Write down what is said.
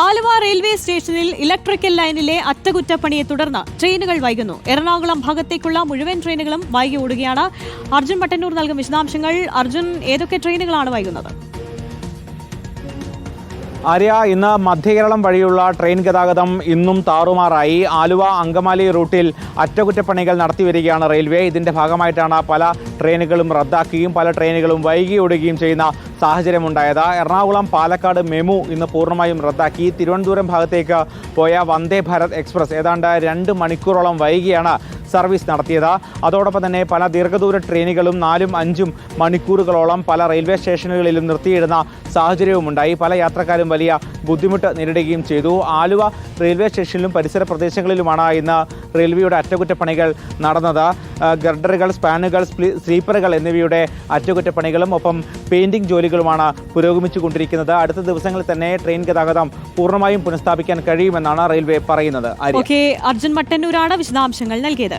Aluva railway സ്റ്റേഷനിൽ electrical ലൈനിലെ അറ്റകുറ്റപ്പണിയെ തുടർന്ന് ട്രെയിനുകൾ വൈകുന്നു. എറണാകുളം ഭാഗത്തേക്കുള്ള മുഴുവൻ ട്രെയിനുകളും വൈകി ഓടുകയാണ്. അർജുൻ പട്ടന്നൂർ നൽകും വിശദാംശങ്ങൾ. അർജുൻ ഏതൊക്കെ ട്രെയിനുകളാണ് വൈകുന്നത്? ആര്യ ഇന്ന് മധ്യകേരളം വഴിയുള്ള ട്രെയിൻ ഗതാഗതം ഇന്നും താറുമാറായി. ആലുവ അങ്കമാലി റൂട്ടിൽ അറ്റകുറ്റപ്പണികൾ നടത്തി വരികയാണ് റെയിൽവേ. ഇതിന്റെ ഭാഗമായിട്ടാണ് പല ട്രെയിനുകളും റദ്ദാക്കുകയും പല ട്രെയിനുകളും വൈകി ഓടുകയും ചെയ്യുന്ന സാഹചര്യമുണ്ടായത്. എറണാകുളം പാലക്കാട് മെമു ഇന്ന് പൂർണമായും റദ്ദാക്കി. തിരുവനന്തപുരം ഭാഗത്തേക്ക് പോയ വന്ദേ ഭാരത് എക്സ്പ്രസ് ഏതാണ്ട് രണ്ട് മണിക്കൂറോളം വൈകിയാണ് സർവീസ് നടത്തിയത്. അതോടൊപ്പം തന്നെ പല ദീർഘദൂര ട്രെയിനുകളും നാലും അഞ്ചും മണിക്കൂറുകളോളം പല റെയിൽവേ സ്റ്റേഷനുകളിലും നിർത്തിയിടുന്ന സാഹചര്യവുമുണ്ടായി. പല യാത്രക്കാരും വലിയ ബുദ്ധിമുട്ട് നേരിടുകയും ചെയ്തു. ആലുവ റെയിൽവേ സ്റ്റേഷനിലും പരിസര പ്രദേശങ്ങളിലുമാണ് ഇന്ന് റെയിൽവേയുടെ അറ്റകുറ്റപ്പണികൾ നടന്നത്. ഗർഡറുകൾ സ്പാനുകൾ സ്ലീ- സ്ലീപ്പറുകൾ എന്നിവയുടെ അറ്റകുറ്റപ്പണികളും ഒപ്പം പെയിന്റിംഗ് ജോലികളുമാണ് പുരോഗമിച്ചുകൊണ്ടിരിക്കുന്നത്. അടുത്ത ദിവസങ്ങളിൽ തന്നെ ട്രെയിൻ ഗതാഗതം പൂർണമായും പുനഃസ്ഥാപിക്കാൻ കഴിയുമെന്നാണ് റെയിൽവേ പറയുന്നത്. അർജുൻ മട്ടന്നൂരാണ് വിശദാംശങ്ങൾ നൽകിയത്.